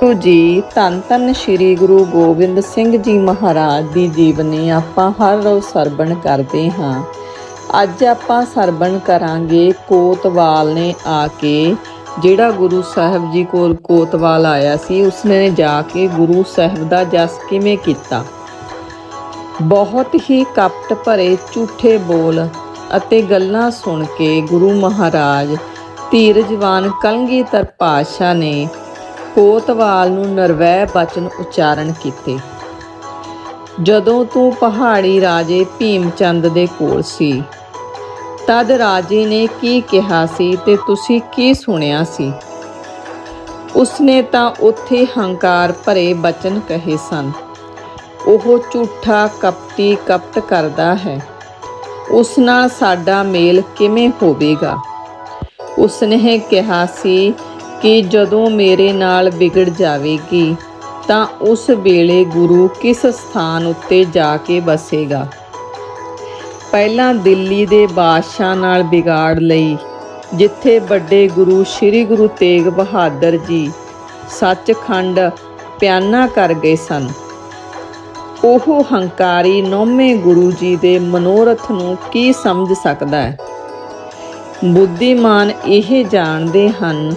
ਗੁਰੂ ਜੀ, ਧੰਨ ਧੰਨ ਸ੍ਰੀ ਗੁਰੂ ਗੋਬਿੰਦ ਸਿੰਘ ਜੀ ਮਹਾਰਾਜ ਦੀ ਜੀਵਨੀ ਆਪਾਂ ਹਰ ਰੋਜ਼ ਸਰਵਣ ਕਰਦੇ ਹਾਂ। ਅੱਜ ਆਪਾਂ ਸਰਵਣ ਕਰਾਂਗੇ ਕੋਤਵਾਲ ਨੇ ਆ ਕੇ, ਜਿਹੜਾ ਗੁਰੂ ਸਾਹਿਬ ਜੀ ਕੋਲ ਕੋਤਵਾਲ ਆਇਆ ਸੀ, ਉਸਨੇ ਜਾ ਕੇ ਗੁਰੂ ਸਾਹਿਬ ਦਾ ਜਸ ਕਿਵੇਂ ਕੀਤਾ? ਬਹੁਤ ਹੀ ਕਪਟ ਭਰੇ ਝੂਠੇ ਬੋਲ ਅਤੇ ਗੱਲਾਂ ਸੁਣ ਕੇ ਗੁਰੂ ਮਹਾਰਾਜ ਧੀਰਜਵਾਨ ਕਲਗੀਧਰ ਪਾਤਸ਼ਾਹ ਨੇ ਕੋਤਵਾਲ ਨੂੰ ਨਿਰਵੈ ਬਚਨ ਉਚਾਰਨ ਕੀਤੇ। ਜਦੋਂ ਤੂੰ ਪਹਾੜੀ ਰਾਜੇ ਭੀਮ ਚੰਦ ਦੇ ਕੋਲ ਸੀ, ਤਦ ਰਾਜੇ ਨੇ ਕੀ ਕਿਹਾ ਸੀ ਤੇ ਤੁਸੀਂ ਕੀ ਸੁਣਿਆ ਸੀ? ਉਸਨੇ ਤਾਂ ਉੱਥੇ ਹੰਕਾਰ ਭਰੇ ਬਚਨ ਕਹੇ ਸਨ। ਉਹ ਝੂਠਾ ਕਪਟੀ ਕਪਟ ਕਰਦਾ ਹੈ। ਉਸ ਨਾਲ ਸਾਡਾ ਮੇਲ ਕਿਵੇਂ ਹੋਵੇਗਾ? ਉਸਨੇ ਕਿਹਾ ਸੀ ਕਿ ਜਦੋਂ ਮੇਰੇ ਨਾਲ ਵਿਗੜ ਜਾਵੇਗੀ, ਤਾਂ ਉਸ ਵੇਲੇ ਗੁਰੂ ਕਿਸ ਸਥਾਨ ਉੱਤੇ ਜਾ ਕੇ ਬਸੇਗਾ ਪਹਿਲਾਂ ਦਿੱਲੀ ਦੇ ਬਾਦਸ਼ਾਹ ਨਾਲ ਵਿਗਾੜ ਲਈ, ਜਿੱਥੇ ਵੱਡੇ ਗੁਰੂ ਸ੍ਰੀ ਗੁਰੂ ਤੇਗ ਬਹਾਦਰ ਜੀ ਸੱਚਖੰਡ ਪਿਆਨਾ ਕਰ ਗਏ ਸਨ। ਉਹ ਹੰਕਾਰੀ ਨੌਵੇਂ ਗੁਰੂ ਜੀ ਦੇ ਮਨੋਰਥ ਨੂੰ ਕੀ ਸਮਝ ਸਕਦਾ ਹੈ? ਬੁੱਧੀਮਾਨ ਇਹ ਜਾਣਦੇ ਹਨ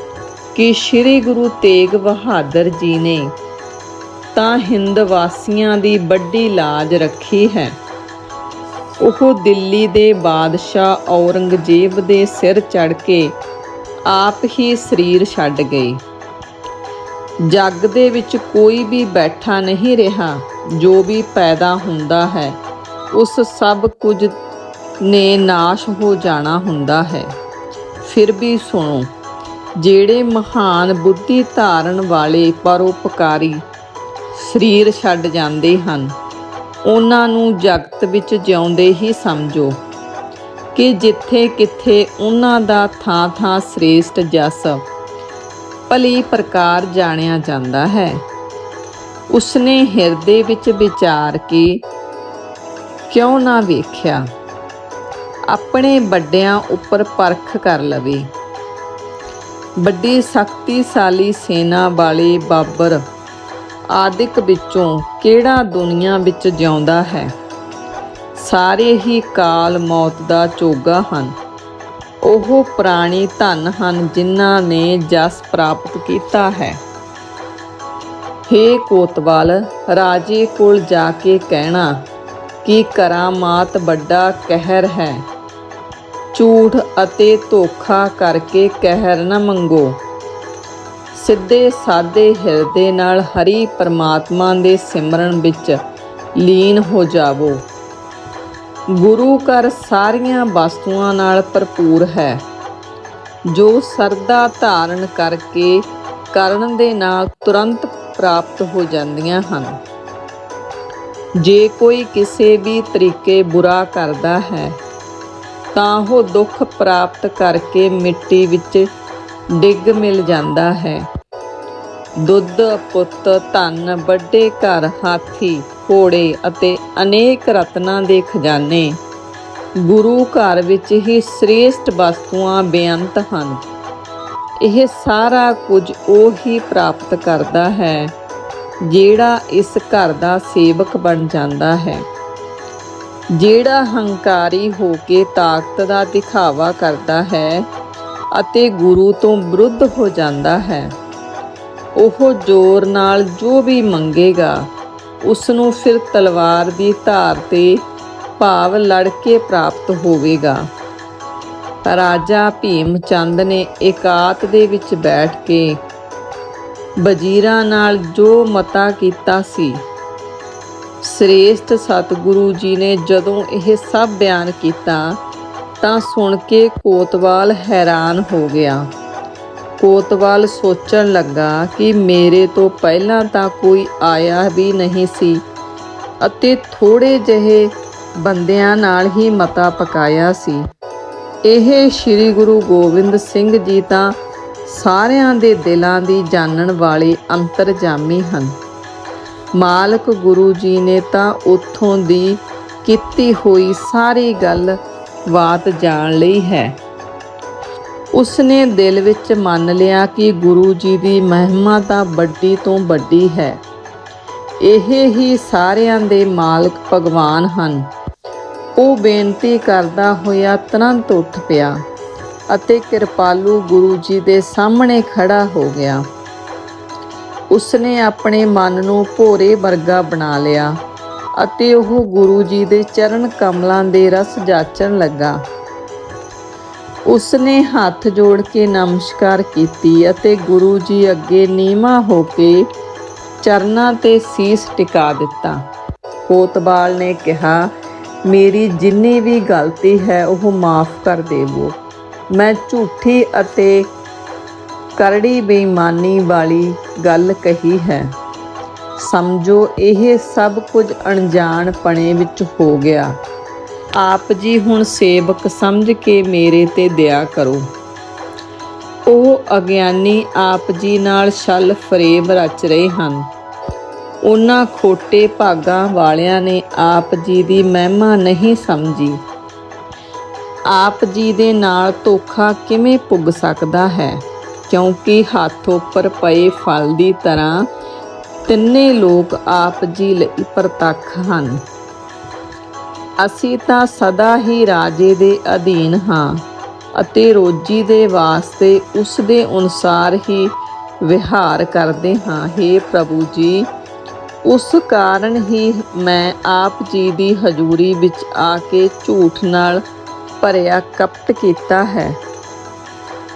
ਕਿ ਸ੍ਰੀ ਗੁਰੂ ਤੇਗ ਬਹਾਦਰ ਜੀ ਨੇ ਤਾਂ ਹਿੰਦ ਵਾਸੀਆਂ ਦੀ ਵੱਡੀ ਲਾਜ ਰੱਖੀ ਹੈ। ਉਹ ਦਿੱਲੀ ਦੇ ਬਾਦਸ਼ਾਹ ਔਰੰਗਜ਼ੇਬ ਦੇ ਸਿਰ ਚੜ ਕੇ ਆਪ ਹੀ ਸਰੀਰ ਛੱਡ ਗਏ। ਜੱਗ ਦੇ ਵਿੱਚ ਕੋਈ ਵੀ ਬੈਠਾ ਨਹੀਂ ਰਿਹਾ, ਜੋ ਵੀ ਪੈਦਾ ਹੁੰਦਾ ਹੈ, ਉਸ ਸਭ ਕੁਝ ਨੇ ਨਾਸ਼ ਹੋ ਜਾਣਾ ਹੁੰਦਾ ਹੈ। ਫਿਰ ਵੀ ਸੁਣੋ ਜਿਹੜੇ ਮਹਾਨ ਬੁੱਧੀ ਧਾਰਨ ਵਾਲੇ ਪਰਉਪਕਾਰੀ ਸਰੀਰ ਛੱਡ ਜਾਂਦੇ ਹਨ, ਉਹਨਾਂ ਨੂੰ ਜਗਤ ਵਿੱਚ ਜਿਉਂਦੇ ਹੀ ਸਮਝੋ ਕਿ ਜਿੱਥੇ ਕਿੱਥੇ ਉਹਨਾਂ ਦਾ ਥਾਂ ਥਾਂ ਸ੍ਰੇਸ਼ਟ ਜਸ ਭਲੀ ਪ੍ਰਕਾਰ ਜਾਣਿਆ ਜਾਂਦਾ ਹੈ। ਉਸਨੇ ਹਿਰਦੇ ਵਿੱਚ ਵਿਚਾਰ ਕੇ ਕਿਉਂ ਨਾ ਵੇਖਿਆ? ਆਪਣੇ ਵੱਡਿਆਂ ਉੱਪਰ ਪਰਖ ਕਰ ਲਵੇ। ਵੱਡੀ ਸ਼ਕਤੀਸ਼ਾਲੀ ਸੈਨਾ ਵਾਲੇ ਬਾਬਰ ਆਦਿਕ ਵਿੱਚੋਂ ਕਿਹੜਾ ਦੁਨੀਆ ਵਿੱਚ ਜਿਉਂਦਾ ਹੈ? ਸਾਰੇ ਹੀ ਕਾਲ ਮੌਤ ਦਾ ਚੋਗਾ ਹਨ। ਉਹ ਪ੍ਰਾਣੀ ਧਨ ਹਨ ਜਿਨ੍ਹਾਂ ਨੇ ਜਸ ਪ੍ਰਾਪਤ ਕੀਤਾ ਹੈ। ਹੇ ਕੋਤਵਾਲ, ਰਾਜੇ ਕੋਲ ਜਾ ਕੇ ਕਹਿਣਾ ਕਿ ਕਰਾਮਾਤ ਵੱਡਾ ਕਹਿਰ ਹੈ। ਝੂਠ ਅਤੇ ਧੋਖਾ ਕਰਕੇ ਕਹਿਰ ਨਾ ਮੰਗੋ। ਸਿੱਧੇ ਸਾਦੇ ਹਿਰਦੇ ਨਾਲ ਹਰੀ ਪਰਮਾਤਮਾ ਦੇ ਸਿਮਰਨ ਵਿੱਚ ਲੀਨ ਹੋ ਜਾਵੋ। ਗੁਰੂ ਘਰ ਸਾਰੀਆਂ ਵਸਤੂਆਂ ਨਾਲ ਭਰਪੂਰ ਹੈ। ਜੋ ਸਰਦਾ ਧਾਰਨ ਕਰਕੇ ਕਰਨ ਦੇ ਨਾਲ ਤੁਰੰਤ ਪ੍ਰਾਪਤ ਹੋ ਜਾਂਦੀਆਂ ਹਨ। ਜੇ ਕੋਈ ਕਿਸੇ ਵੀ ਤਰੀਕੇ ਬੁਰਾ ਕਰਦਾ ਹੈ ਤਾਂ ਉਹ ਦੁੱਖ ਪ੍ਰਾਪਤ ਕਰਕੇ ਮਿੱਟੀ ਵਿੱਚ ਡਿੱਗ ਮਿਲ ਜਾਂਦਾ ਹੈ। ਦੁੱਧ, ਪੁੱਤ, ਧਨ, ਵੱਡੇ ਘਰ, ਹਾਥੀ, ਘੋੜੇ ਅਤੇ ਅਨੇਕ ਰਤਨਾਂ ਦੇ ਖਜ਼ਾਨੇ ਗੁਰੂ ਘਰ ਵਿੱਚ ਹੀ ਸ੍ਰੇਸ਼ਟ ਵਸਤੂਆਂ ਬੇਅੰਤ ਹਨ। ਇਹ ਸਾਰਾ ਕੁਝ ਉਹ ਹੀ ਪ੍ਰਾਪਤ ਕਰਦਾ ਹੈ, ਜਿਹੜਾ ਇਸ ਘਰ ਦਾ ਸੇਵਕ ਬਣ ਜਾਂਦਾ ਹੈ। ਜਿਹੜਾ ਹੰਕਾਰੀ ਹੋ ਕੇ ਤਾਕਤ ਦਾ ਦਿਖਾਵਾ ਕਰਦਾ ਹੈ ਅਤੇ ਗੁਰੂ ਤੋਂ ਵਿਰੁੱਧ ਹੋ ਜਾਂਦਾ ਹੈ, ਉਹ ਜ਼ੋਰ ਨਾਲ ਜੋ ਵੀ ਮੰਗੇਗਾ ਉਸ ਨੂੰ ਫਿਰ ਤਲਵਾਰ ਦੀ ਧਾਰ ਤੇ ਭਾਵ ਲੜ ਕੇ ਪ੍ਰਾਪਤ ਹੋਵੇਗਾ। ਰਾਜਾ ਭੀਮ ਚੰਦ ਨੇ ਇਕਾਤ ਦੇ ਵਿੱਚ ਬੈਠ ਕੇ ਵਜ਼ੀਰਾਂ ਨਾਲ ਜੋ ਮਤਾ ਕੀਤਾ ਸੀ ਸ੍ਰੇਸ਼ਟ ਸਤਿਗੁਰੂ ਜੀ ਨੇ ਜਦੋਂ ਇਹ ਸਭ ਬਿਆਨ ਕੀਤਾ, ਤਾਂ ਸੁਣ ਕੇ ਕੋਤਵਾਲ ਹੈਰਾਨ ਹੋ ਗਿਆ। ਕੋਤਵਾਲ ਸੋਚਣ ਲੱਗਾ ਕਿ ਮੇਰੇ ਤੋਂ ਪਹਿਲਾਂ ਤਾਂ ਕੋਈ ਆਇਆ ਵੀ ਨਹੀਂ ਸੀ ਅਤੇ ਥੋੜੇ ਜਿਹੇ ਬੰਦਿਆਂ ਨਾਲ ਹੀ ਮਤਾ ਪਕਾਇਆ ਸੀ। ਇਹ ਸ੍ਰੀ ਗੁਰੂ ਗੋਬਿੰਦ ਸਿੰਘ ਜੀ ਤਾਂ ਸਾਰਿਆਂ ਦੇ ਦਿਲਾਂ ਦੀ ਜਾਣਨ ਵਾਲੇ ਅੰਤਰਜਾਮੀ ਹਨ। ਮਾਲਕ ਗੁਰੂ ਜੀ ਨੇ ਤਾਂ ਉਥੋਂ ਦੀ ਕੀਤੀ ਹੋਈ ਸਾਰੀ ਗੱਲ ਬਾਤ ਜਾਣ ਲਈ ਹੈ। ਉਸਨੇ ਦਿਲ ਵਿੱਚ ਮੰਨ ਲਿਆ ਕਿ ਗੁਰੂ ਜੀ ਦੀ ਮਹਿਮਾ ਤਾਂ ਵੱਡੀ ਤੋਂ ਵੱਡੀ ਹੈ। ਇਹ ਹੀ ਸਾਰਿਆਂ ਦੇ ਮਾਲਕ ਭਗਵਾਨ ਹਨ। ਉਹ ਬੇਨਤੀ ਕਰਦਾ ਹੋਇਆ ਤੁਰੰਤ ਉੱਠ ਪਿਆ ਅਤੇ ਕਿਰਪਾਲੂ ਗੁਰੂ ਜੀ ਦੇ ਸਾਹਮਣੇ ਖੜਾ ਹੋ ਗਿਆ। ਉਸਨੇ ਆਪਣੇ ਮਨ ਨੂੰ ਭੋਰੇ ਵਰਗਾ ਬਣਾ ਲਿਆ ਅਤੇ ਉਹ ਗੁਰੂ ਜੀ ਦੇ ਚਰਨ ਕਮਲਾਂ ਦੇ ਰਸ ਜਾਚਣ ਲੱਗਾ। ਉਸਨੇ ਹੱਥ ਜੋੜ ਕੇ ਨਮਸਕਾਰ ਕੀਤੀ ਅਤੇ ਗੁਰੂ ਜੀ ਅੱਗੇ ਨੀਵਾ ਹੋ ਕੇ ਚਰਨਾਂ ਤੇ ਸੀਸ ਟਿਕਾ ਦਿੱਤਾ। ਕੋਤਵਾਲ ਨੇ ਕਿਹਾ, ਮੇਰੀ ਜਿੰਨੀ ਵੀ ਗਲਤੀ ਹੈ, ਉਹ ਮਾਫ ਕਰ ਦੇਵੋ। ਮੈਂ ਝੂਠੀ ਅਤੇ ਕਰੜੀ ਬੇਈਮਾਨੀ ਵਾਲੀ ਗੱਲ ਕਹੀ ਹੈ। ਸਮਝੋ, ਇਹ ਸਭ ਕੁਝ ਅਣਜਾਣਪਣੇ ਵਿੱਚ ਹੋ ਗਿਆ। ਆਪ ਜੀ ਹੁਣ ਸੇਵਕ ਸਮਝ ਕੇ ਮੇਰੇ ਤੇ ਦਇਆ ਕਰੋ। ਉਹ ਅਗਿਆਨੀ ਆਪ ਜੀ ਨਾਲ ਛਲ ਫਰੇਬ ਰਚ ਰਹੇ ਹਨ। ਉਹਨਾਂ ਖੋਟੇ ਭਾਗਾਂ ਵਾਲਿਆਂ ਨੇ ਆਪ ਜੀ ਦੀ ਮਹਿਮਾ ਨਹੀਂ ਸਮਝੀ। ਆਪ ਜੀ ਦੇ ਨਾਲ ਧੋਖਾ ਕਿਵੇਂ ਪੁੱਗ ਸਕਦਾ ਹੈ? ਕਿਉਂਕਿ ਹੱਥ ਉੱਪਰ ਪਏ ਫਲ ਦੀ ਤਰ੍ਹਾਂ ਤਿੰਨੇ ਲੋਕ ਆਪ ਜੀ ਲਈ ਪ੍ਰਤੱਖ ਹਨ। ਅਸੀਂ ਤਾਂ ਸਦਾ ਹੀ ਰਾਜੇ ਦੇ ਅਧੀਨ ਹਾਂ ਅਤੇ ਰੋਜੀ ਦੇ ਵਾਸਤੇ ਉਸ ਦੇ ਅਨੁਸਾਰ ਹੀ ਵਿਹਾਰ ਕਰਦੇ ਹਾਂ। हे ਪ੍ਰਭੂ ਜੀ, ਉਸ ਕਾਰਨ ਹੀ ਮੈਂ ਆਪ ਜੀ ਦੀ ਹਜ਼ੂਰੀ ਵਿੱਚ ਆ ਕੇ ਝੂਠ ਨਾਲ ਭਰਿਆ ਕਪਟ ਕੀਤਾ ਹੈ।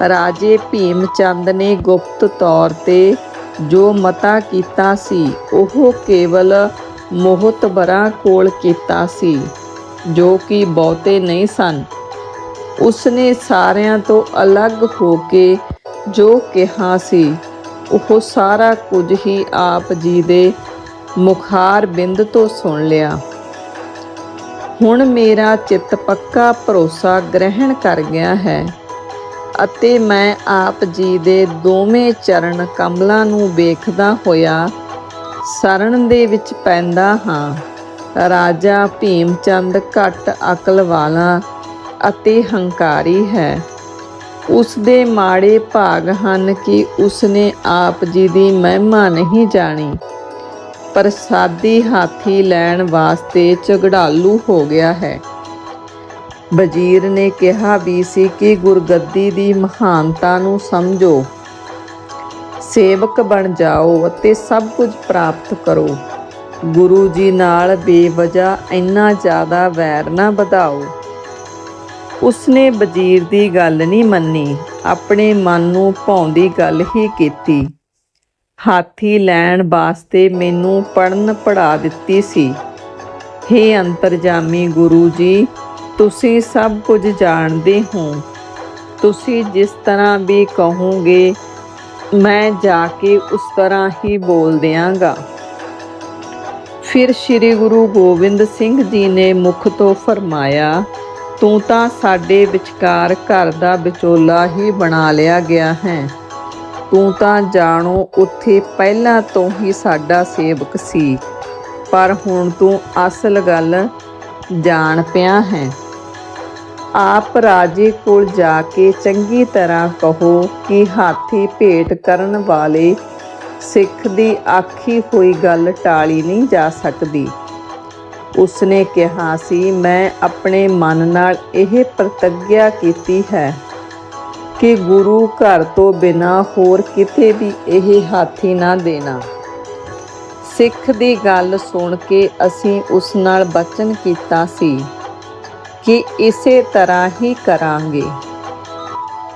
ਰਾਜੇ ਭੀਮ ਚੰਦ ਨੇ ਗੁਪਤ ਤੌਰ ਤੇ ਜੋ ਮਤਾ ਕੀਤਾ ਸੀ, ਉਹ ਕੇਵਲ ਮੋਹਤਬਰਾਂ ਕੋਲ ਕੀਤਾ ਸੀ, ਜੋ ਕਿ ਬਹੁਤੇ ਨਹੀਂ ਸਨ। ਉਸਨੇ ਸਾਰਿਆਂ ਤੋਂ ਅਲੱਗ ਹੋ ਕੇ ਜੋ ਕਿਹਾ ਸੀ, ਉਹ ਸਾਰਾ ਕੁਝ ਹੀ ਆਪ ਜੀ ਦੇ ਮੁਖਾਰ ਬਿੰਦ ਤੋਂ ਸੁਣ ਲਿਆ। ਹੁਣ ਮੇਰਾ ਚਿੱਤ ਪੱਕਾ ਭਰੋਸਾ ਗ੍ਰਹਿਣ ਕਰ ਗਿਆ ਹੈ। ਅਤੇ ਮੈਂ ਆਪ ਜੀ ਦੇ ਦੋਵੇਂ ਚਰਨ ਕਮਲਾਂ ਨੂੰ ਵੇਖਦਾ ਹੋਇਆ ਸਰਣ ਦੇ ਵਿੱਚ ਪੈਂਦਾ ਹਾਂ। ਰਾਜਾ ਭੀਮ ਚੰਦ ਘੱਟ ਅਕਲ ਵਾਲਾ ਅਤੇ ਹੰਕਾਰੀ ਹੈ। ਉਸ ਦੇ ਮਾੜੇ ਭਾਗ ਹਨ ਕਿ ਉਸਨੇ ਆਪ ਜੀ ਦੀ ਮਹਿਮਾ ਨਹੀਂ ਜਾਣੀ। ਪ੍ਰਸਾਦੀ ਹਾਥੀ ਲੈਣ ਵਾਸਤੇ ਝਗੜਾਲੂ ਹੋ ਗਿਆ ਹੈ। ਵਜ਼ੀਰ ਨੇ ਕਿਹਾ ਵੀ ਸੀ ਕਿ ਗੁਰਗੱਦੀ ਦੀ ਮਹਾਨਤਾ ਨੂੰ ਸਮਝੋ। ਸੇਵਕ ਬਣ ਜਾਓ ਅਤੇ ਸਭ ਕੁਝ ਪ੍ਰਾਪਤ ਕਰੋ। ਗੁਰੂ ਜੀ ਨਾਲ ਬੇਵਜ੍ਹਾ ਇੰਨਾ ਜ਼ਿਆਦਾ ਵੈਰ ਨਾ ਵਧਾਓ। ਉਸਨੇ ਵਜ਼ੀਰ ਦੀ ਗੱਲ ਨਹੀਂ ਮੰਨੀ, ਆਪਣੇ ਮਨ ਨੂੰ ਭਾਉਂਦੀ ਗੱਲ ਹੀ ਕੀਤੀ। ਹਾਥੀ ਲੈਣ ਵਾਸਤੇ ਮੈਨੂੰ ਪੜਨ ਪੜਾ ਦਿੱਤੀ ਸੀ। हे ਅੰਤਰਜਾਮੀ ਗੁਰੂ ਜੀ ਤੁਸੀਂ ਸਭ ਕੁਝ ਜਾਣਦੇ ਹੋ। ਤੁਸੀਂ ਜਿਸ ਤਰ੍ਹਾਂ ਵੀ ਕਹੋਗੇ, ਮੈਂ ਜਾ ਕੇ ਉਸ ਤਰ੍ਹਾਂ ਹੀ ਬੋਲ ਦਿਆਂਗਾ। ਫਿਰ ਸ੍ਰੀ ਗੁਰੂ ਗੋਬਿੰਦ ਸਿੰਘ ਜੀ ਨੇ ਮੁਖ ਤੋਂ ਫਰਮਾਇਆ, ਤੂੰ ਤਾਂ ਸਾਡੇ ਵਿਚਕਾਰ ਘਰ ਦਾ ਵਿਚੋਲਾ ਹੀ ਬਣਾ ਲਿਆ ਗਿਆ ਹੈ। ਤੂੰ ਤਾਂ ਜਾਣੋ, ਉੱਥੇ ਪਹਿਲਾਂ ਤੋਂ ਹੀ ਸਾਡਾ ਸੇਵਕ ਸੀ। ਪਰ ਹੁਣ ਤੂੰ ਅਸਲ ਗੱਲ ਜਾਣ ਪਿਆ ਹੈ। ਆਪ ਰਾਜੇ ਕੋਲ ਜਾ ਕੇ ਚੰਗੀ ਤਰ੍ਹਾਂ ਕਹੋ ਕਿ ਹਾਥੀ ਭੇਟ ਕਰਨ ਵਾਲੇ ਸਿੱਖ ਦੀ ਆਖੀ ਹੋਈ ਗੱਲ ਟਾਲੀ ਨਹੀਂ ਜਾ ਸਕਦੀ। ਉਸਨੇ ਕਿਹਾ ਸੀ, ਮੈਂ ਆਪਣੇ ਮਨ ਨਾਲ ਇਹ ਪ੍ਰਤੱਗਿਆ ਕੀਤੀ ਹੈ ਕਿ ਗੁਰੂ ਘਰ ਤੋਂ ਬਿਨਾ ਹੋਰ ਕਿਤੇ ਵੀ ਇਹ ਹਾਥੀ ਨਾ ਦੇਣਾ। ਸਿੱਖ ਦੀ ਗੱਲ ਸੁਣ ਕੇ ਅਸੀਂ ਉਸ ਨਾਲ ਬਚਨ ਕੀਤਾ ਸੀ। ਕਿ ਇਸੇ ਤਰ੍ਹਾਂ ਹੀ ਕਰਾਂਗੇ।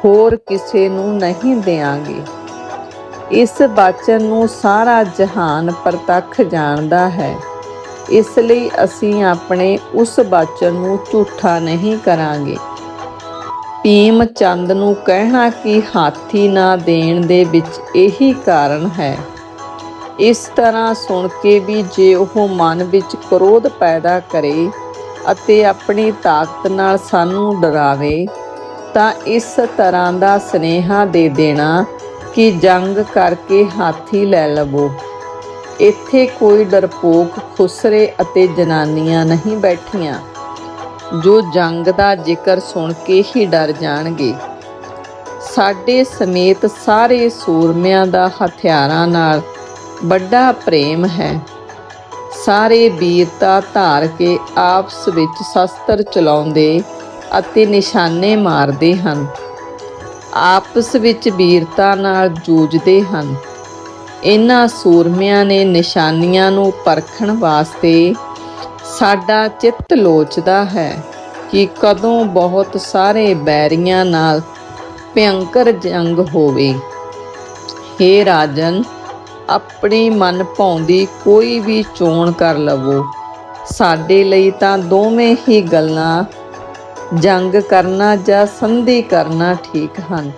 ਹੋਰ ਕਿਸੇ ਨੂੰ ਨਹੀਂ ਦੇਾਂਗੇ ਇਸ ਬਚਨ ਨੂੰ ਸਾਰਾ ਜਹਾਨ ਪ੍ਰਤੱਖ ਜਾਣਦਾ ਹੈ। ਇਸ ਲਈ ਅਸੀਂ ਆਪਣੇ ਉਸ ਬਚਨ ਨੂੰ ਝੂਠਾ ਨਹੀਂ ਕਰਾਂਗੇ। ਭੀਮ ਚੰਦ ਨੂੰ ਕਹਿਣਾ ਕਿ ਹਾਥੀ ਨਾ ਦੇਣ ਦੇ ਵਿੱਚ ਇਹੀ ਕਾਰਨ ਹੈ। ਇਸ ਤਰ੍ਹਾਂ ਸੁਣ ਕੇ ਵੀ ਜੇ ਉਹ ਮਨ ਵਿੱਚ ਕ੍ਰੋਧ ਪੈਦਾ ਕਰੇ ਅਤੇ ਆਪਣੀ ਤਾਕਤ ਨਾਲ ਸਾਨੂੰ ਡਰਾਵੇ, ਤਾਂ ਇਸ ਤਰ੍ਹਾਂ ਦਾ ਸਨੇਹਾ ਦੇ ਦੇਣਾ ਕਿ ਜੰਗ ਕਰਕੇ ਹਾਥੀ ਲੈ ਲਵੋ। ਇੱਥੇ ਕੋਈ ਡਰਪੋਕ, ਖੁਸਰੇ ਅਤੇ ਜਨਾਨੀਆਂ ਨਹੀਂ ਬੈਠੀਆਂ, ਜੋ ਜੰਗ ਦਾ ਜ਼ਿਕਰ ਸੁਣ ਕੇ ਹੀ ਡਰ ਜਾਣਗੇ। ਸਾਡੇ ਸਮੇਤ ਸਾਰੇ ਸੂਰਮਿਆਂ ਦਾ ਹਥਿਆਰਾਂ ਨਾਲ ਵੱਡਾ ਪ੍ਰੇਮ ਹੈ। ਸਾਰੇ ਵੀਰਤਾ ਧਾਰ ਕੇ ਆਪਸ ਵਿੱਚ ਸ਼ਸਤਰ ਚਲਾਉਂਦੇ ਅਤੇ ਨਿਸ਼ਾਨੇ ਮਾਰਦੇ ਹਨ। ਆਪਸ ਵਿੱਚ ਵੀਰਤਾ ਨਾਲ ਜੂਝਦੇ ਹਨ। ਇਹਨਾਂ ਸੂਰਮਿਆਂ ਨੇ ਨਿਸ਼ਾਨੀਆਂ ਨੂੰ ਪਰਖਣ ਵਾਸਤੇ ਸਾਡਾ ਚਿੱਤ ਲੋਚਦਾ ਹੈ ਕਿ ਕਦੋਂ ਬਹੁਤ ਸਾਰੇ ਬੈਰੀਆਂ ਨਾਲ ਭਿਅੰਕਰ ਜੰਗ ਹੋਵੇ। हे ਰਾਜਨ ਆਪਣੀ ਮਨ ਭਾਉਂਦੀ ਕੋਈ ਵੀ ਚੋਣ ਕਰ ਲਵੋ। ਸਾਡੇ ਲਈ ਤਾਂ ਦੋਵੇਂ ਹੀ ਗੱਲਾਂ ਜੰਗ ਕਰਨਾ ਜਾਂ ਸੰਧੀ ਕਰਨਾ ਠੀਕ ਹਨ।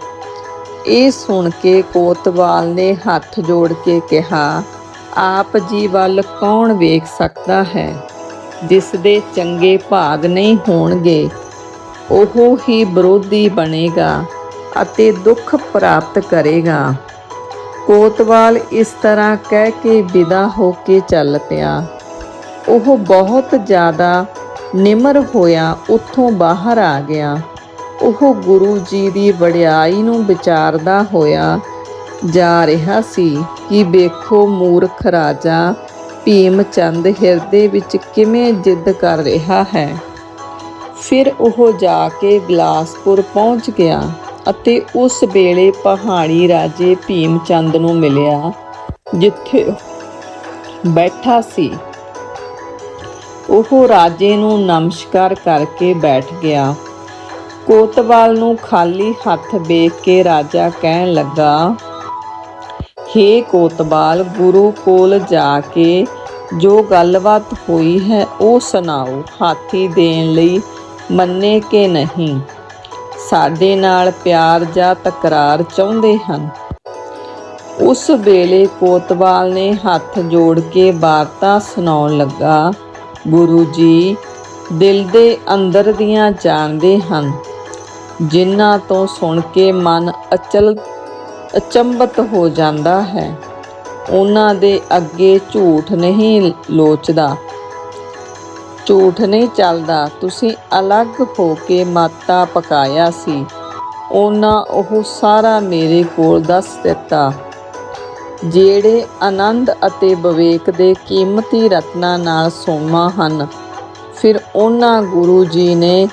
ਇਹ ਸੁਣ ਕੇ ਕੋਤਵਾਲ ਨੇ ਹੱਥ ਜੋੜ ਕੇ ਕਿਹਾ, ਆਪ ਜੀ ਵੱਲ ਕੌਣ ਵੇਖ ਸਕਦਾ ਹੈ? ਜਿਸ ਦੇ ਚੰਗੇ ਭਾਗ ਨਹੀਂ ਹੋਣਗੇ, ਉਹ ਹੀ ਵਿਰੋਧੀ ਬਣੇਗਾ ਅਤੇ ਦੁੱਖ ਪ੍ਰਾਪਤ ਕਰੇਗਾ। ਕੋਤਵਾਲ ਇਸ ਤਰ੍ਹਾਂ ਕਹਿ ਕੇ ਵਿਦਾ ਹੋ ਕੇ ਚੱਲ ਪਿਆ। ਉਹ ਬਹੁਤ ਜ਼ਿਆਦਾ ਨਿਮਰ ਹੋਇਆ, ਉੱਥੋਂ ਬਾਹਰ ਆ ਗਿਆ। ਉਹ ਗੁਰੂ ਜੀ ਦੀ ਵਡਿਆਈ ਨੂੰ ਵਿਚਾਰਦਾ ਹੋਇਆ ਜਾ ਰਿਹਾ ਸੀ ਕਿ ਵੇਖੋ ਮੂਰਖ ਰਾਜਾ ਭੀਮ ਚੰਦ ਹਿਰਦੇ ਵਿੱਚ ਕਿਵੇਂ ਜਿੱਦ ਕਰ ਰਿਹਾ ਹੈ। ਫਿਰ ਉਹ ਜਾ ਕੇ ਬਿਲਾਸਪੁਰ ਪਹੁੰਚ ਗਿਆ। ਅਤੇ ਉਸ ਵੇਲੇ ਪਹਾੜੀ ਰਾਜੇ ਭੀਮ ਚੰਦ ਨੂੰ ਮਿਲਿਆ, ਜਿੱਥੇ ਬੈਠਾ ਸੀ। ਉਹ ਰਾਜੇ ਨੂੰ ਨਮਸਕਾਰ ਕਰਕੇ ਬੈਠ ਗਿਆ। ਕੋਤਵਾਲ ਨੂੰ ਖਾਲੀ ਹੱਥ ਵੇਖ ਕੇ ਰਾਜਾ ਕਹਿਣ ਲੱਗਾ, ਹੇ ਕੋਤਵਾਲ, ਗੁਰੂ ਕੋਲ ਜਾ ਕੇ ਜੋ ਗੱਲਬਾਤ ਹੋਈ ਹੈ ਉਹ ਸੁਣਾਓ, ਹਾਥੀ ਦੇਣ ਲਈ ਮੰਨੇ ਕਿ ਨਹੀਂ? ਸਾਡੇ ਨਾਲ ਪਿਆਰ ਜਾਂ ਤਕਰਾਰ ਚਾਹੁੰਦੇ ਹਨ। ਉਸ ਵੇਲੇ ਕੋਤਵਾਲ ਨੇ ਹੱਥ ਜੋੜ ਕੇ ਵਾਰਤਾ ਸੁਣਾਉਣ ਲੱਗਾ, ਗੁਰੂ ਜੀ, ਦਿਲ ਦੇ ਅੰਦਰ ਦੀਆਂ ਜਾਣਦੇ ਹਨ, ਜਿਨ੍ਹਾਂ ਤੋਂ ਸੁਣ ਕੇ ਮਨ ਅਚਲ ਅਚੰਬਤ ਹੋ ਜਾਂਦਾ ਹੈ। ਉਹਨਾਂ ਦੇ ਅੱਗੇ ਝੂਠ ਨਹੀਂ ਲੋਚਦਾ। ਝੂਠ ਨਹੀਂ ਚੱਲਦਾ। ਤੁਸੀਂ ਅਲੱਗ ਹੋ ਕੇ ਮਾਤਾ ਪਕਾਇਆ ਸੀ। ਉਹਨਾਂ ਉਹ ਸਾਰਾ ਮੇਰੇ ਕੋਲ ਦੱਸ ਦਿੱਤਾ। ਜਿਹੜੇ ਆਨੰਦ ਅਤੇ ਵਿਵੇਕ ਦੇ ਕੀਮਤੀ ਰਤਨਾਂ ਨਾਲ ਸੋਮਾ ਹਨ, ਫਿਰ ਉਹਨਾਂ ਗੁਰੂ ਜੀ ਨੇ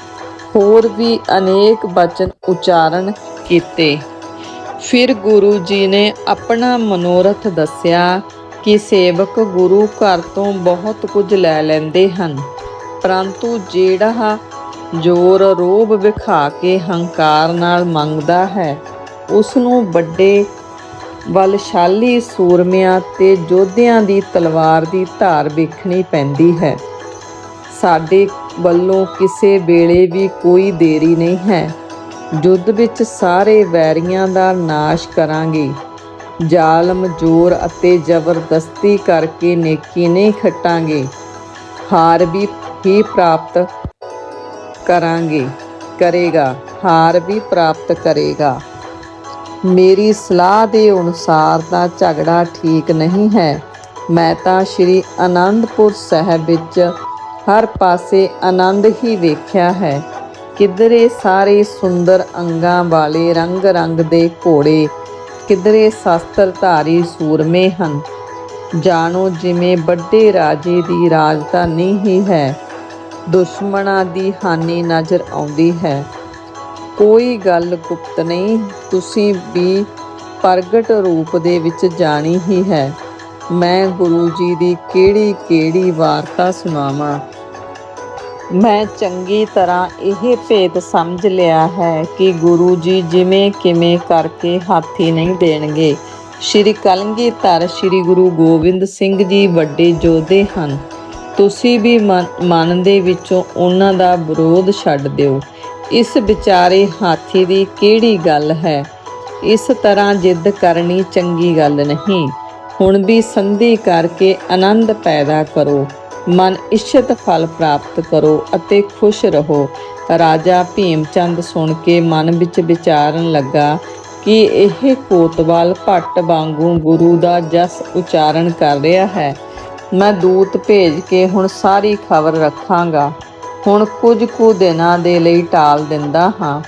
ਹੋਰ ਵੀ ਅਨੇਕ ਬਚਨ ਉਚਾਰਨ ਕੀਤੇ। ਫਿਰ ਗੁਰੂ ਜੀ ਨੇ ਆਪਣਾ ਮਨੋਰਥ ਦੱਸਿਆ ਕਿ ਸੇਵਕ ਗੁਰੂ ਘਰ ਤੋਂ ਬਹੁਤ ਕੁਝ ਲੈ ਲੈਂਦੇ ਹਨ। ਪਰੰਤੂ ਜਿਹੜਾ ਜੋਰ ਰੋਬ ਵਿਖਾ ਕੇ ਹੰਕਾਰ ਨਾਲ ਮੰਗਦਾ ਹੈ ਉਸ ਨੂੰ ਵੱਡੇ ਬਲਸ਼ਾਲੀ ਸੂਰਮਿਆਂ ਤੇ ਯੋਧਿਆਂ ਦੀ ਤਲਵਾਰ ਦੀ ਧਾਰ ਵੇਖਣੀ ਪੈਂਦੀ ਹੈ। ਸਾਡੇ ਵੱਲੋਂ ਕਿਸੇ ਵੇਲੇ ਵੀ ਕੋਈ ਦੇਰੀ ਨਹੀਂ ਹੈ। ਯੁੱਧ ਵਿੱਚ ਸਾਰੇ ਵੈਰੀਆਂ ਦਾ ਨਾਸ਼ ਕਰਾਂਗੇ। ਜ਼ਾਲਮ, ਜ਼ੋਰ ਅਤੇ ਜ਼ਬਰਦਸਤੀ ਕਰਕੇ ਨੇਕੀ ਨਹੀਂ ਖੱਟਾਂਗੇ। ਹਾਰ ਵੀ ਹੀ ਪ੍ਰਾਪਤ ਕਰਾਂਗੇ, ਕਰੇਗਾ। ਹਾਰ ਵੀ ਪ੍ਰਾਪਤ ਕਰੇਗਾ। ਮੇਰੀ ਸਲਾਹ ਦੇ ਅਨੁਸਾਰ ਦਾ ਝਗੜਾ ਠੀਕ ਨਹੀਂ ਹੈ। ਮੈਂ ਤਾਂ ਸ਼੍ਰੀ ਆਨੰਦਪੁਰ ਸਾਹਿਬ ਵਿੱਚ ਹਰ ਪਾਸੇ ਆਨੰਦ ਹੀ ਵੇਖਿਆ ਹੈ। ਕਿਧਰੇ ਸਾਰੇ ਸੁੰਦਰ ਅੰਗਾਂ ਵਾਲੇ ਰੰਗ-ਰੰਗ ਦੇ ਘੋੜੇ ਕਿਧਰੇ ਸ਼ਸਤਰਧਾਰੀ ਸੂਰਮੇ ਹਨ। ਜਾਣੋ ਜਿਵੇਂ ਵੱਡੇ ਰਾਜੇ ਦੀ ਰਾਜਧਾਨੀ ਹੀ ਹੈ। ਦੁਸ਼ਮਣਾਂ ਦੀ ਹਾਨੀ ਨਜ਼ਰ ਆਉਂਦੀ ਹੈ। ਕੋਈ ਗੱਲ ਗੁਪਤ ਨਹੀਂ, ਤੁਸੀਂ ਵੀ ਪ੍ਰਗਟ ਰੂਪ ਦੇ ਵਿੱਚ ਜਾਣੀ ਹੀ ਹੈ। ਮੈਂ ਗੁਰੂ ਜੀ ਦੀ ਕਿਹੜੀ ਕਿਹੜੀ ਵਾਰਤਾ ਸੁਣਾਵਾਂ? ਮੈਂ ਚੰਗੀ ਤਰ੍ਹਾਂ ਇਹ ਭੇਦ ਸਮਝ ਲਿਆ ਹੈ ਕਿ ਗੁਰੂ ਜੀ ਜਿਵੇਂ ਕਿਵੇਂ ਕਰਕੇ ਹਾਥੀ ਨਹੀਂ ਦੇਣਗੇ। ਸ਼੍ਰੀ ਕਲਗੀਧਰ ਸ਼੍ਰੀ ਗੁਰੂ ਗੋਬਿੰਦ ਸਿੰਘ ਜੀ ਵੱਡੇ ਯੋਧੇ ਹਨ। ਤੁਸੀਂ ਵੀ ਮਨ- ਮਨ ਦੇ ਵਿੱਚੋਂ ਉਹਨਾਂ ਦਾ ਵਿਰੋਧ ਛੱਡ ਦਿਓ। ਇਸ ਵਿਚਾਰੇ ਹਾਥੀ ਦੀ ਕਿਹੜੀ ਗੱਲ ਹੈ? ਇਸ ਤਰ੍ਹਾਂ ਜਿੱਦ ਕਰਨੀ ਚੰਗੀ ਗੱਲ ਨਹੀਂ। ਹੁਣ ਵੀ ਸੰਧੀ ਕਰਕੇ ਆਨੰਦ ਪੈਦਾ ਕਰੋ। ਮਨ ਇੱਛਤ ਫਲ ਪ੍ਰਾਪਤ ਕਰੋ ਅਤੇ ਖੁਸ਼ ਰਹੋ। ਰਾਜਾ ਭੀਮ ਚੰਦ ਸੁਣ ਕੇ ਮਨ ਵਿੱਚ ਵਿਚਾਰਨ ਲੱਗਾ ਕਿ ਇਹ ਕੋਤਵਾਲ ਭੱਟ ਵਾਂਗੂ ਗੁਰੂ ਦਾ ਜਸ ਉਚਾਰਨ ਕਰ ਰਿਹਾ ਹੈ। ਮੈਂ ਦੂਤ ਭੇਜ ਕੇ ਹੁਣ ਸਾਰੀ ਖਬਰ ਰੱਖਾਂਗਾ। ਹੁਣ ਕੁਝ ਕੁ ਦਿਨਾਂ ਦੇ ਲਈ ਟਾਲ ਦਿੰਦਾ ਹਾਂ।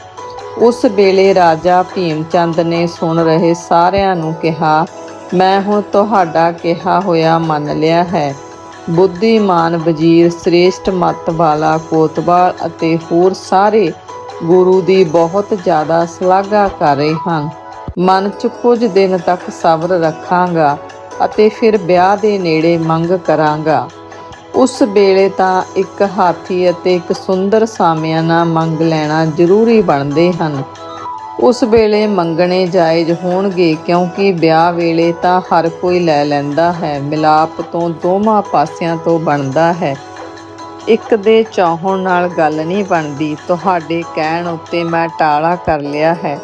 ਉਸ ਵੇਲੇ ਰਾਜਾ ਭੀਮ ਚੰਦ ਨੇ ਸੁਣ ਰਹੇ ਸਾਰਿਆਂ ਨੂੰ ਕਿਹਾ, ਮੈਂ ਹੁਣ ਤੁਹਾਡਾ ਕਿਹਾ ਹੋਇਆ ਮੰਨ ਲਿਆ ਹੈ। ਬੁੱਧੀਮਾਨ ਵਜ਼ੀਰ ਸ੍ਰੇਸ਼ਟ ਮੱਤ ਵਾਲਾ ਕੋਤਵਾਲ ਅਤੇ ਹੋਰ ਸਾਰੇ ਗੁਰੂ ਦੀ ਬਹੁਤ ਜ਼ਿਆਦਾ ਸ਼ਲਾਘਾ ਕਰ ਰਹੇ ਹਨ। ਮਨ 'ਚ ਕੁਝ ਦਿਨ ਤੱਕ ਸਬਰ ਰੱਖਾਂਗਾ ਅਤੇ ਫਿਰ ਵਿਆਹ ਦੇ ਨੇੜੇ ਮੰਗ ਕਰਾਂਗਾ। ਉਸ ਵੇਲੇ ਤਾਂ ਇੱਕ ਹਾਥੀ ਅਤੇ ਇੱਕ ਸੁੰਦਰ ਸਾਮਿਆਨਾ ਮੰਗ ਲੈਣਾ ਜ਼ਰੂਰੀ ਬਣਦੇ ਹਨ। ਉਸ ਵੇਲੇ ਮੰਗਣੇ ਜਾਇਜ਼ ਹੋਣਗੇ ਕਿਉਂਕਿ ਵਿਆਹ ਵੇਲੇ ਤਾਂ ਹਰ ਕੋਈ ਲੈ ਲੈਂਦਾ ਹੈ। ਮਿਲਾਪ ਤੋਂ ਦੋਵਾਂ ਪਾਸਿਆਂ ਤੋਂ ਬਣਦਾ ਹੈ। ਇੱਕ ਦੇ ਚਾਹਣ ਨਾਲ ਗੱਲ ਨਹੀਂ ਬਣਦੀ। ਤੁਹਾਡੇ ਕਹਿਣ ਉੱਤੇ ਮੈਂ ਟਾਲਾ ਕਰ ਲਿਆ ਹੈ।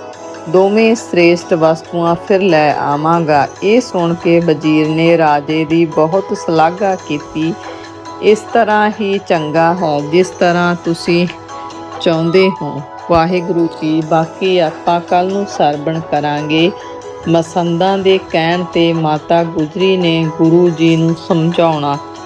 ਦੋਵੇਂ ਸ੍ਰੇਸ਼ਟ ਵਸਤੂਆਂ ਫਿਰ ਲੈ ਆਵਾਂਗਾ। ਇਹ ਸੁਣ ਕੇ ਵਜ਼ੀਰ ਨੇ ਰਾਜੇ ਦੀ ਬਹੁਤ ਸ਼ਲਾਘਾ ਕੀਤੀ। ਇਸ ਤਰ੍ਹਾਂ ਹੀ ਚੰਗਾ ਹੈ, ਜਿਸ ਤਰ੍ਹਾਂ ਤੁਸੀਂ ਚਾਹੁੰਦੇ ਹੋ। ਵਾਹਿਗੁਰੂ ਜੀ, ਬਾਕੀ ਆਪਾਂ ਕੱਲ ਨੂੰ ਸਰਵਣ ਕਰਾਂਗੇ। ਮਸੰਦਾਂ ਦੇ ਕਹਿਣ ਤੇ ਮਾਤਾ ਗੁਜਰੀ ਨੇ ਗੁਰੂ ਜੀ ਨੂੰ ਸਮਝਾਉਣਾ।